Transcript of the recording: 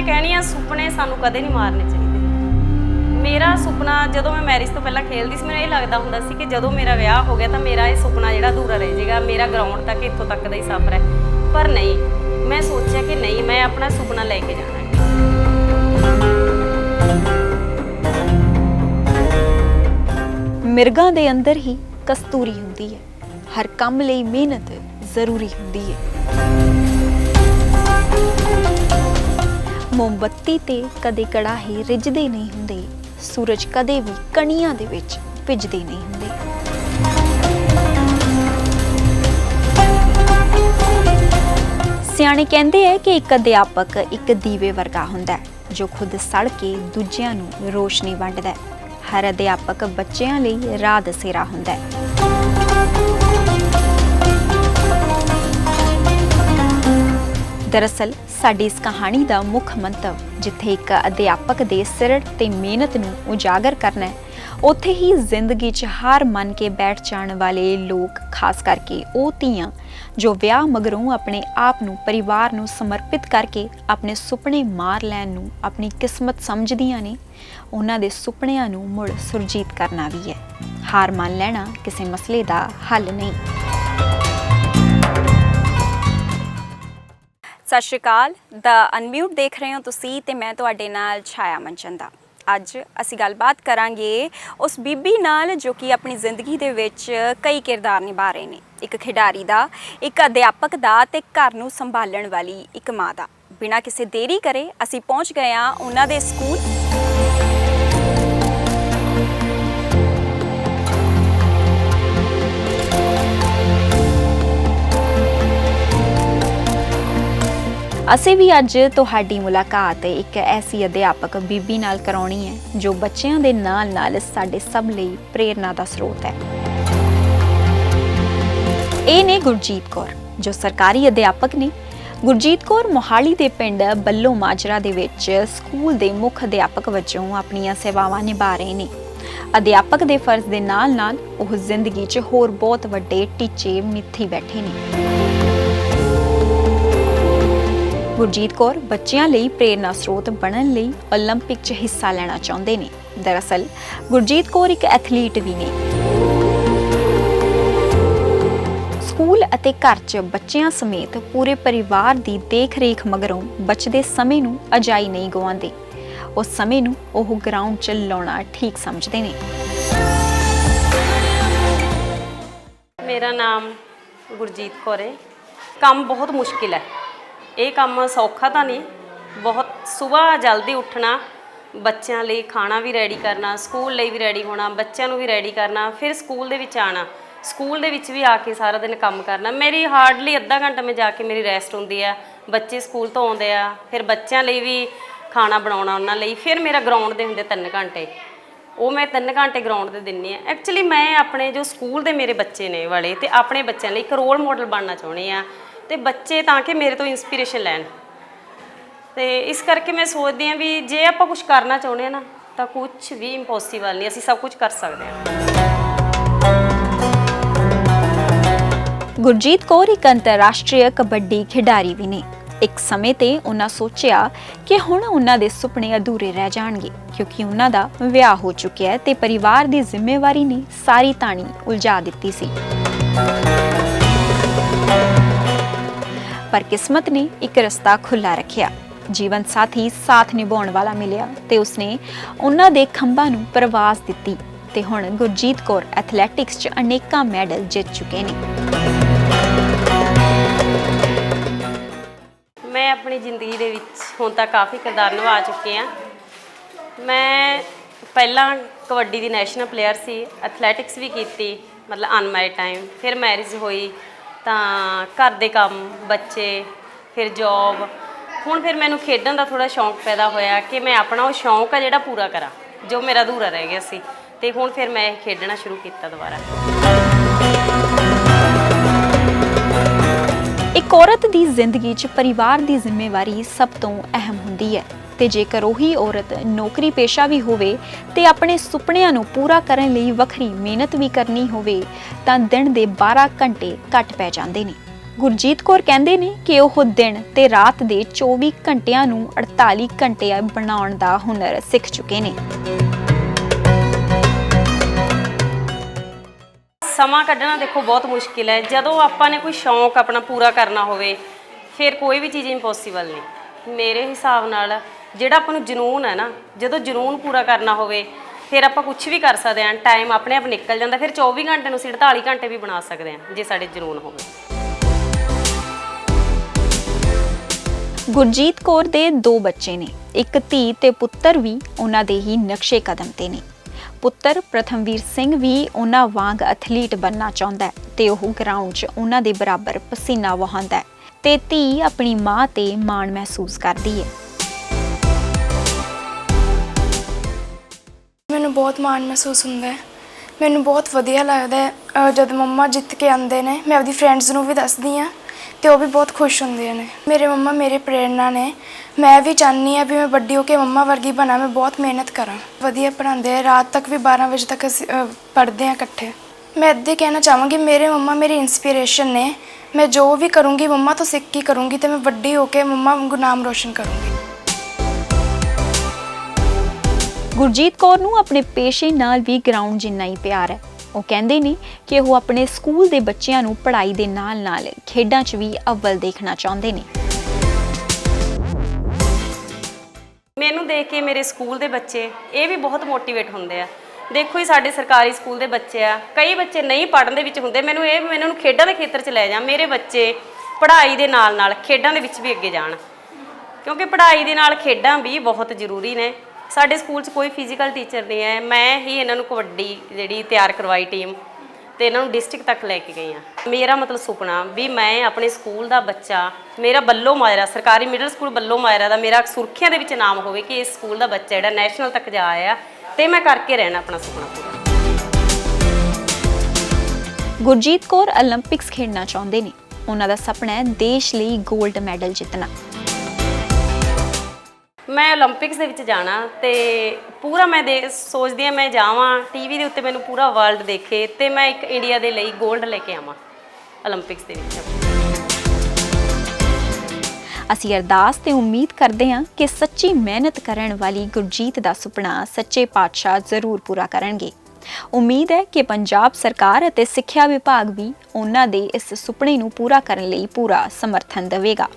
ਮੈਂ ਕਹਿਣੀ ਆ, ਸੁਪਨੇ ਸਾਨੂੰ ਕਦੇ ਨਹੀਂ ਮਾਰਨੇ ਚਾਹੀਦੇ। ਮੇਰਾ ਸੁਪਨਾ ਜਦੋਂ ਮੈਂ ਮੈਰਿਜ ਤੋਂ ਪਹਿਲਾਂ ਖੇਲਦੀ ਸੀ, ਮੈਨੂੰ ਇਹ ਲੱਗਦਾ ਹੁੰਦਾ ਸੀ ਕਿ ਜਦੋਂ ਮੇਰਾ ਵਿਆਹ ਹੋ ਗਿਆ ਤਾਂ ਮੇਰਾ ਇਹ ਸੁਪਨਾ ਜਿਹੜਾ ਅਧੂਰਾ ਰਹਿ ਜਾਏਗਾ, ਮੇਰਾ ਗਰਾਊਂਡ ਤੱਕ, ਇੱਥੋਂ ਤੱਕ ਦਾ ਹੀ ਸਫ਼ਰ ਹੈ। ਪਰ ਨਹੀਂ, ਮੈਂ ਸੋਚਿਆ ਕਿ ਨਹੀਂ, ਮੈਂ ਆਪਣਾ ਸੁਪਨਾ ਲੈ ਕੇ ਜਾਣਾ ਮਿਰਗਾਂ ਦੇ ਅੰਦਰ ਹੀ ਕਸਤੂਰੀ ਹੁੰਦੀ ਹੈ। ਹਰ ਕੰਮ ਲਈ ਮਿਹਨਤ ਜ਼ਰੂਰੀ ਹੁੰਦੀ ਹੈ। ਮੋਮਬੱਤੀ ਤੇ ਕਦੇ ਕੜਾਹੇ ਰਿੱਝਦੇ ਨਹੀਂ ਹੁੰਦੇ। ਸੂਰਜ ਕਦੇ ਵੀ ਕਣੀਆਂ ਦੇ ਵਿੱਚ ਭਿੱਜਦੇ ਨਹੀਂ ਹੁੰਦੇ। ਸਿਆਣੇ ਕਹਿੰਦੇ ਹੈ ਕਿ ਇੱਕ ਅਧਿਆਪਕ ਇੱਕ ਦੀਵੇ ਵਰਗਾ ਹੁੰਦਾ ਹੈ, ਜੋ ਖੁਦ ਸੜ ਕੇ ਦੂਜਿਆਂ ਨੂੰ ਰੋਸ਼ਨੀ ਵੰਡਦਾ ਹੈ। ਹਰ ਅਧਿਆਪਕ ਬੱਚਿਆਂ ਲਈ ਰਾਹ ਦਸੇਰਾ ਹੁੰਦਾ ਹੈ। ਦਰਅਸਲ, ਸਾਡੀ ਇਸ ਕਹਾਣੀ ਦਾ ਮੁੱਖ ਮੰਤਵ, ਜਿੱਥੇ ਇੱਕ ਅਧਿਆਪਕ ਦੇ ਸਿਰੜ ਤੇ ਮਿਹਨਤ ਨੂੰ ਉਜਾਗਰ ਕਰਨਾ ਹੈ, ਉੱਥੇ ਹੀ ਜ਼ਿੰਦਗੀ 'ਚ ਹਾਰ ਮੰਨ ਕੇ ਬੈਠ ਜਾਣ ਵਾਲੇ ਲੋਕ, ਖਾਸ ਕਰਕੇ ਉਹ ਧੀਆਂ, ਜੋ ਵਿਆਹ ਮਗਰੋਂ ਆਪਣੇ ਆਪ ਨੂੰ, ਪਰਿਵਾਰ ਨੂੰ ਸਮਰਪਿਤ ਕਰਕੇ ਆਪਣੇ ਸੁਪਨੇ ਮਾਰ ਲੈਣ ਨੂੰ ਆਪਣੀ ਕਿਸਮਤ ਸਮਝਦੀਆਂ ਨੇ, ਉਹਨਾਂ ਦੇ ਸੁਪਨਿਆਂ ਨੂੰ ਮੁੜ ਸੁਰਜੀਤ ਕਰਨਾ ਵੀ ਹੈ। ਹਾਰ ਮੰਨ ਲੈਣਾ ਕਿਸੇ ਮਸਲੇ ਦਾ ਹੱਲ ਨਹੀਂ। ਸਤਿ ਸ਼੍ਰੀ ਅਕਾਲ। ਦਾ ਅਨਮਿਊਟ ਦੇਖ ਰਹੇ ਹੋ ਤੁਸੀਂ ਤੇ ਮੈਂ ਤੁਹਾਡੇ ਨਾਲ ਛਾਇਆ ਮਨਚੰਦਾ ਅੱਜ ਅਸੀਂ ਗੱਲਬਾਤ ਕਰਾਂਗੇ ਉਸ ਬੀਬੀ ਨਾਲ ਜੋ ਕਿ ਆਪਣੀ ਜ਼ਿੰਦਗੀ ਦੇ ਵਿੱਚ ਕਈ ਕਿਰਦਾਰ ਨਿਭਾ ਰਹੇ ਨੇ। ਇੱਕ ਖਿਡਾਰੀ ਦਾ, ਇੱਕ ਅਧਿਆਪਕ ਦਾ ਤੇ ਘਰ ਨੂੰ ਸੰਭਾਲਣ ਵਾਲੀ ਇੱਕ ਮਾਂ ਦਾ। ਬਿਨਾਂ ਕਿਸੇ ਦੇਰੀ ਕਰੇ ਅਸੀਂ ਪਹੁੰਚ ਗਏ ਹਾਂ ਉਹਨਾਂ ਦੇ ਸਕੂਲ। ਅਸੀਂ ਵੀ ਅੱਜ ਤੁਹਾਡੀ ਮੁਲਾਕਾਤ ਇੱਕ ਐਸੀ ਅਧਿਆਪਕ ਬੀਬੀ ਨਾਲ ਕਰਾਉਣੀ ਹੈ, ਜੋ ਬੱਚਿਆਂ ਦੇ ਨਾਲ-ਨਾਲ ਸਾਡੇ ਸਭ ਲਈ ਪ੍ਰੇਰਨਾ ਦਾ ਸਰੋਤ ਹੈ। ਇਹ ਨੇ ਗੁਰਜੀਤ ਕੌਰ, ਜੋ ਸਰਕਾਰੀ ਅਧਿਆਪਕ ਨੇ। ਗੁਰਜੀਤ ਕੌਰ ਮੋਹਾਲੀ ਦੇ ਪਿੰਡ ਬੱਲੋ ਮਾਜਰਾ ਦੇ ਵਿੱਚ ਸਕੂਲ ਦੇ ਮੁੱਖ ਅਧਿਆਪਕ ਵਜੋਂ ਆਪਣੀਆਂ ਸੇਵਾਵਾਂ ਨਿਭਾ ਰਹੇ ਨੇ। ਅਧਿਆਪਕ ਦੇ ਫਰਜ਼ ਦੇ ਨਾਲ-ਨਾਲ ਉਹ ਜ਼ਿੰਦਗੀ 'ਚ ਹੋਰ ਬਹੁਤ ਵੱਡੇ ਟੀਚੇ ਮਿੱਥੀ ਬੈਠੇ ਨੇ। ਗੁਰਜੀਤ ਕੌਰ ਬੱਚਿਆਂ ਲਈ ਪ੍ਰੇਰਨਾ ਸਰੋਤ ਬਣਨ ਲਈ 올림픽 'ਚ ਹਿੱਸਾ ਲੈਣਾ ਚਾਹੁੰਦੇ ਨੇ ਦਰਅਸਲ ਗੁਰਜੀਤ ਕੌਰ ਇੱਕ ਐਥਲੀਟ ਵੀ ਨੇ ਸਕੂਲ ਅਤੇ ਘਰ 'ਚ ਬੱਚਿਆਂ ਸਮੇਤ ਪੂਰੇ ਪਰਿਵਾਰ ਦੀ ਦੇਖ-ਰੇਖ ਮਗਰੋਂ ਬਚਦੇ ਸਮੇਂ ਨੂੰ ਅਜਾਈ ਨਹੀਂ ਗਵਾਉਂਦੇ ਉਸ ਸਮੇਂ ਨੂੰ ਉਹ ਗਰਾਊਂਡ 'ਚ ਲਾਉਣਾ ਠੀਕ ਸਮਝਦੇ ਨੇ ਮੇਰਾ ਨਾਮ ਗੁਰਜੀਤ ਕੌਰ ਹੈ ਕੰਮ ਬਹੁਤ ਮੁਸ਼ਕਿਲ ਹੈ ਇਹ ਕੰਮ ਸੌਖਾ ਤਾਂ ਨਹੀਂ। ਬਹੁਤ ਸਵੇਰ ਜਲਦੀ ਉੱਠਣਾ, ਬੱਚਿਆਂ ਲਈ ਖਾਣਾ ਵੀ ਰੈਡੀ ਕਰਨਾ ਸਕੂਲ ਲਈ ਵੀ ਰੈਡੀ ਹੋਣਾ, ਬੱਚਿਆਂ ਨੂੰ ਵੀ ਰੈਡੀ ਕਰਨਾ, ਫਿਰ ਸਕੂਲ ਦੇ ਵਿੱਚ ਆਣਾ ਸਕੂਲ ਦੇ ਵਿੱਚ ਵੀ ਆ ਕੇ ਸਾਰਾ ਦਿਨ ਕੰਮ ਕਰਨਾ। ਮੇਰੀ ਹਾਰਡਲੀ ਅੱਧਾ ਘੰਟਾ ਮੈਂ ਜਾ ਕੇ ਮੇਰੀ ਰੈਸਟ ਹੁੰਦੀ ਆ। ਬੱਚੇ ਸਕੂਲ ਤੋਂ ਆਉਂਦੇ ਆ, ਫਿਰ ਬੱਚਿਆਂ ਲਈ ਵੀ ਖਾਣਾ ਬਣਾਉਣਾ ਉਹਨਾਂ ਲਈ। ਫਿਰ ਮੇਰਾ ਗਰਾਊਂਡ ਦੇ ਹੁੰਦੇ 3 ਘੰਟੇ। ਉਹ ਮੈਂ 3 ਘੰਟੇ ਗਰਾਊਂਡ ਦੇ ਦਿੰਨੀ ਆ। ਐਕਚੁਅਲੀ ਮੈਂ ਆਪਣੇ ਜੋ ਸਕੂਲ ਦੇ ਮੇਰੇ ਬੱਚੇ ਨੇ ਵਾਲੇ ਤੇ ਆਪਣੇ ਬੱਚਿਆਂ ਲਈ ਇੱਕ ਰੋਲ ਮਾਡਲ ਬਣਨਾ ਚਾਹੁੰਦੀ ਆ। ਤੇ ਬੱਚੇ ਤਾਂ ਕਿ ਮੇਰੇ ਤੋਂ ਇਨਸਪੀਰੇਸ਼ਨ ਲੈਣ। ਤੇ ਇਸ ਕਰਕੇ ਮੈਂ ਸੋਚਦੀ ਹਾਂ ਵੀ ਜੇ ਆਪਾਂ ਕੁਝ ਕਰਨਾ ਚਾਹੁੰਦੇ ਆ ਨਾ, ਤਾਂ ਕੁਝ ਵੀ ਇੰਪੋਸੀਬਲ ਨਹੀਂ, ਅਸੀਂ ਸਭ ਕੁਝ ਕਰ ਸਕਦੇ ਹਾਂ। ਗੁਰਜੀਤ ਕੌਰ ਇੱਕ ਅੰਤਰਰਾਸ਼ਟਰੀ ਕਬੱਡੀ ਖਿਡਾਰੀ ਵੀ ਨੇ। ਇੱਕ ਸਮੇਂ ਤੇ ਉਹਨਾਂ ਸੋਚਿਆ ਕਿ ਹੁਣ ਉਹਨਾਂ ਦੇ ਸੁਪਨੇ ਅਧੂਰੇ ਰਹਿ ਜਾਣਗੇ, ਕਿਉਂਕਿ ਉਹਨਾਂ ਦਾ ਵਿਆਹ ਹੋ ਚੁੱਕਿਆ ਹੈ ਤੇ ਪਰਿਵਾਰ ਦੀ ਜ਼ਿੰਮੇਵਾਰੀ ਨੇ ਸਾਰੀ ਤਾਣੀ ਉਲਝਾ ਦਿੱਤੀ ਸੀ। ਪਰ ਕਿਸਮਤ ਨੇ ਇੱਕ ਰਸਤਾ ਖੁੱਲਾ ਰੱਖਿਆ। ਜੀਵਨ ਸਾਥੀ ਸਾਥ ਨਿਭਾਉਣ ਵਾਲਾ ਮਿਲਿਆ ਤੇ ਉਸਨੇ ਉਹਨਾਂ ਦੇ ਖੰਭਾਂ ਨੂੰ ਪ੍ਰਵਾਸ ਦਿੱਤੀ ਤੇ ਹੁਣ ਗੁਰਜੀਤ ਕੌਰ ਐਥਲੈਟਿਕਸ 'ਚ ਅਨੇਕਾਂ ਮੈਡਲ ਜਿੱਤ ਚੁੱਕੇ ਨੇ। ਮੈਂ ਆਪਣੀ ਜ਼ਿੰਦਗੀ ਦੇ ਵਿੱਚ ਹੁਣ ਤਾਂ ਕਾਫੀ ਕਿਰਦਾਰ ਨਿਭਾ ਚੁੱਕੇ ਆ ਮੈਂ ਪਹਿਲਾਂ ਕਬੱਡੀ ਦੀ ਨੈਸ਼ਨਲ ਪਲੇਅਰ ਸੀ, ਐਥਲੈਟਿਕਸ ਵੀ ਕੀਤੀ, ਮਤਲਬ ਅਨਮੈਰਿਡ ਟਾਈਮ ਫਿਰ ਮੈਰਿਜ ਹੋਈ ਤਾਂ ਘਰ ਦੇ ਕੰਮ, ਬੱਚੇ, ਫਿਰ ਜੌਬ ਹੁਣ ਫਿਰ ਮੈਨੂੰ ਖੇਡਣ ਦਾ ਥੋੜਾ ਸ਼ੌਂਕ ਪੈਦਾ ਹੋਇਆ ਕਿ ਮੈਂ ਆਪਣਾ ਉਹ ਸ਼ੌਂਕ ਆ ਜਿਹੜਾ ਪੂਰਾ ਕਰਾਂ, ਜੋ ਮੇਰਾ ਅਧੂਰਾ ਰਹਿ ਗਿਆ ਸੀ, ਤੇ ਹੁਣ ਫਿਰ ਮੈਂ ਇਹ ਖੇਡਣਾ ਸ਼ੁਰੂ ਕੀਤਾ ਦੁਬਾਰਾ। ਇੱਕ ਔਰਤ ਦੀ ਜ਼ਿੰਦਗੀ 'ਚ ਪਰਿਵਾਰ ਦੀ ਜ਼ਿੰਮੇਵਾਰੀ ਸਭ ਤੋਂ ਅਹਿਮ ਹੁੰਦੀ ਹੈ। ਤੇ ਜੇਕਰ ਉਹੀ ਔਰਤ ਨੌਕਰੀ ਪੇਸ਼ਾ ਵੀ ਹੋਵੇ ਤੇ ਆਪਣੇ ਸੁਪਨਿਆਂ ਨੂੰ ਪੂਰਾ ਕਰਨ ਲਈ ਵੱਖਰੀ ਮਿਹਨਤ ਵੀ ਕਰਨੀ ਹੋਵੇ, ਤਾਂ ਦਿਨ ਦੇ 12 ਘੰਟੇ ਘੱਟ ਪੈ ਜਾਂਦੇ ਨੇ। ਗੁਰਜੀਤ ਕੌਰ ਕਹਿੰਦੇ ਨੇ ਕਿ ਉਹ ਦਿਨ ਤੇ ਰਾਤ ਦੇ 24 ਘੰਟਿਆਂ ਨੂੰ 48 ਘੰਟੇ ਬਣਾਉਣ ਦਾ ਹੁਨਰ ਸਿੱਖ ਚੁੱਕੇ ਨੇ। ਸਮਾਂ ਕੱਢਣਾ ਦੇਖੋ ਬਹੁਤ ਮੁਸ਼ਕਿਲ ਹੈ। ਜਦੋਂ ਆਪਾਂ ਨੇ ਕੋਈ ਸ਼ੌਂਕ ਆਪਣਾ ਪੂਰਾ ਕਰਨਾ ਹੋਵੇ, ਫਿਰ ਕੋਈ ਵੀ ਚੀਜ਼ ਇੰਪੋਸੀਬਲ ਨਹੀਂ। ਮੇਰੇ ਹਿਸਾਬ ਨਾਲ ਜਿਹੜਾ ਆਪਾਂ ਨੂੰ ਜਨੂਨ ਹੈ ਨਾ, ਜਦੋਂ ਜਨੂਨ ਪੂਰਾ ਕਰਨਾ ਹੋਵੇ, ਫਿਰ ਆਪਾਂ ਕੁਝ ਵੀ ਕਰ ਸਕਦੇ ਹਾਂ ਟਾਈਮ ਆਪਣੇ ਆਪ ਨਿਕਲ ਜਾਂਦਾ, ਫਿਰ 24 ਘੰਟੇ ਨੂੰ 48 ਘੰਟੇ ਵੀ ਬਣਾ ਸਕਦੇ ਹਾਂ, ਜੇ ਸਾਡੇ ਜਨੂਨ ਹੋਵੇ। ਗੁਰਜੀਤ ਕੌਰ ਦੇ ਦੋ ਬੱਚੇ ਨੇ, ਇੱਕ ਧੀ ਤੇ ਪੁੱਤਰ ਵੀ ਉਹਨਾਂ ਦੇ ਹੀ ਨਕਸ਼ੇ ਕਦਮ ਤੇ ਨੇ। ਪੁੱਤਰ ਪ੍ਰਥਮਵੀਰ ਸਿੰਘ ਵੀ ਉਹਨਾਂ ਵਾਂਗ ਐਥਲੀਟ ਬਣਨਾ ਚਾਹੁੰਦਾ ਹੈ ਤੇ ਉਹ ਗਰਾਊਂਡ 'ਚ ਉਹਨਾਂ ਦੇ ਬਰਾਬਰ ਪਸੀਨਾ ਵਹਾਉਂਦਾ ਹੈ ਤੇ ਧੀ ਆਪਣੀ ਮਾਂ ਤੇ ਮਾਣ ਮਹਿਸੂਸ ਕਰਦੀ ਹੈ। ਮੈਨੂੰ ਬਹੁਤ ਮਾਣ ਮਹਿਸੂਸ ਹੁੰਦਾ ਹੈ। ਮੈਨੂੰ ਬਹੁਤ ਵਧੀਆ ਲੱਗਦਾ ਹੈ ਅਹ ਜਦ ਮੰਮਾ ਜਿੱਤ ਕੇ ਆਉਂਦੇ ਨੇ ਮੈਂ ਆਪਦੀ ਫਰੈਂਡਸ ਨੂੰ ਵੀ ਦੱਸਦੀ ਹਾਂ ਤੇ ਉਹ ਵੀ ਬਹੁਤ ਖੁਸ਼ ਹੁੰਦੇ ਨੇ। ਮੇਰੇ ਮੰਮਾ ਮੇਰੇ ਪ੍ਰੇਰਣਾ ਨੇ। ਮੈਂ ਵੀ ਚਾਹੁੰਦੀ ਆ ਵੀ ਮੈਂ ਵੱਡੀ ਹੋ ਕੇ ਮੰਮਾ ਵਰਗੀ ਬਣਾ ਮੈਂ ਬਹੁਤ ਮਿਹਨਤ ਕਰਾਂ। ਵਧੀਆ ਪੜ੍ਹਾਉਂਦੇ ਆ ਰਾਤ ਤੱਕ ਵੀ 12 ਵਜੇ ਤੱਕ ਅਸੀਂ ਅਹ, ਪੜ੍ਹਦੇ ਆ ਇਕੱਠੇ। ਮੈਂ ਇੱਦਾਂ ਹੀ ਕਹਿਣਾ ਚਾਹਾਂਗੀ ਮੇਰੇ ਮੰਮਾ ਮੇਰੀ ਇਨਸਪੀਰੇਸ਼ਨ ਨੇ। ਮੈਂ ਜੋ ਵੀ ਕਰੂੰਗੀ ਮੰਮਾ ਤੋਂ ਸਿੱਖ ਕੇ ਕਰੂੰਗੀ ਤੇ ਮੈਂ ਵੱਡੀ ਹੋ ਕੇ ਮੰਮਾ ਵਾਂਗੂ ਨਾਮ ਰੋਸ਼ਨ ਕਰੂੰਗੀ। ਗੁਰਜੀਤ ਕੌਰ ਨੂੰ ਆਪਣੇ ਪੇਸ਼ੇ ਨਾਲ ਵੀ ਗਰਾਊਂਡ ਜਿੰਨਾ ਹੀ ਪਿਆਰ ਹੈ। ਉਹ ਕਹਿੰਦੇ ਨੇ ਕਿ ਉਹ ਆਪਣੇ ਸਕੂਲ ਦੇ ਬੱਚਿਆਂ ਨੂੰ ਪੜ੍ਹਾਈ ਦੇ ਨਾਲ-ਨਾਲ ਖੇਡਾਂ 'ਚ ਵੀ ਅਵਲ ਦੇਖਣਾ ਚਾਹੁੰਦੇ ਨੇ। ਮੈਨੂੰ ਦੇਖ ਕੇ ਮੇਰੇ ਸਕੂਲ ਦੇ ਬੱਚੇ ਇਹ ਵੀ ਬਹੁਤ ਮੋਟੀਵੇਟ ਹੁੰਦੇ ਆ। ਦੇਖੋ ਹੀ ਸਾਡੇ ਸਰਕਾਰੀ ਸਕੂਲ ਦੇ ਬੱਚੇ ਆ। ਕਈ ਬੱਚੇ ਨਹੀਂ ਪੜ੍ਹਨ ਦੇ ਵਿੱਚ ਹੁੰਦੇ। ਮੈਨੂੰ ਇਹ ਮੈਨੂੰ ਖੇਡਾਂ ਦੇ ਖੇਤਰ 'ਚ ਲੈ ਜਾ। ਮੇਰੇ ਬੱਚੇ ਪੜ੍ਹਾਈ ਦੇ ਨਾਲ ਨਾਲ ਖੇਡਾਂ ਦੇ ਵਿੱਚ ਵੀ ਅੱਗੇ ਜਾਣ। ਕਿਉਂਕਿ ਪੜ੍ਹਾਈ ਦੇ ਨਾਲ ਖੇਡਾਂ ਵੀ ਬਹੁਤ ਜ਼ਰੂਰੀ ਨੇ। ਸਾਡੇ ਸਕੂਲ 'ਚ ਕੋਈ ਫਿਜ਼ੀਕਲ ਟੀਚਰ ਨਹੀਂ ਹੈ। ਮੈਂ ਹੀ ਇਹਨਾਂ ਨੂੰ ਕਬੱਡੀ ਜਿਹੜੀ ਤਿਆਰ ਕਰਵਾਈ ਟੀਮ ਤੇ ਇਹਨਾਂ ਨੂੰ ਡਿਸਟ੍ਰਿਕਟ ਤੱਕ ਲੈ ਕੇ ਗਈ ਆ ਮੇਰਾ ਮਤਲਬ ਸੁਪਨਾ ਵੀ ਮੈਂ ਆਪਣੇ ਸਕੂਲ ਦਾ ਬੱਚਾ, ਮੇਰਾ ਬੱਲੋ ਮਾਇਰਾ ਸਰਕਾਰੀ ਮਿਡਲ ਸਕੂਲ ਬੱਲੋ ਮਾਇਰਾ ਦਾ ਮੇਰਾ ਸੁਰਖੀਆਂ ਦੇ ਵਿੱਚ ਨਾਮ ਹੋਵੇ ਕਿ ਇਸ ਸਕੂਲ ਦਾ ਬੱਚਾ ਜਿਹੜਾ ਨੈਸ਼ਨਲ ਤੱਕ ਜਾ ਆਇਆ ਤੇ ਮੈਂ ਕਰਕੇ ਰਹਿਣਾ ਆਪਣਾ ਸੁਪਨਾ ਪੂਰਾ। ਗੁਰਜੀਤ ਕੌਰ 올림픽ਸ ਖੇਡਣਾ ਚਾਹੁੰਦੇ ਨੇ। ਉਹਨਾਂ ਦਾ ਸੁਪਨਾ ਹੈ ਦੇਸ਼ ਲਈ 골ਡ ਮੈਡਲ ਜਿੱਤਣਾ। ਮੈਂ 올림픽ਸ ਦੇ ਵਿੱਚ ਜਾਣਾ ਤੇ ਪੂਰਾ ਮੈਂ ਦੇ, ਸੋਚਦੀ ਆ ਮੈਂ ਜਾਵਾਂ ਟੀਵੀ ਦੇ ਉੱਤੇ ਮੈਨੂੰ ਪੂਰਾ ਵਰਲਡ ਦੇਖੇ ਤੇ ਮੈਂ ਇੱਕ ਇੰਡੀਆ ਦੇ ਲਈ 골ਡ ਲੈ ਕੇ ਆਵਾਂ 올림픽ਸ ਦੇ ਵਿੱਚ। ਅਸੀਂ ਅਰਦਾਸ ਤੇ ਉਮੀਦ ਕਰਦੇ ਹਾਂ ਕਿ ਸੱਚੀ ਮਿਹਨਤ ਕਰਨ ਵਾਲੀ ਗੁਰਜੀਤ ਦਾ ਸੁਪਨਾ ਸੱਚੇ ਪਾਤਸ਼ਾਹ ਜ਼ਰੂਰ ਪੂਰਾ ਕਰਨਗੇ। ਉਮੀਦ ਹੈ ਕਿ ਪੰਜਾਬ ਸਰਕਾਰ ਅਤੇ ਸਿੱਖਿਆ ਵਿਭਾਗ ਵੀ ਉਹਨਾਂ ਦੇ ਇਸ ਸੁਪਨੇ ਨੂੰ ਪੂਰਾ ਕਰਨ ਲਈ ਪੂਰਾ ਸਮਰਥਨ ਦੇਵੇਗਾ।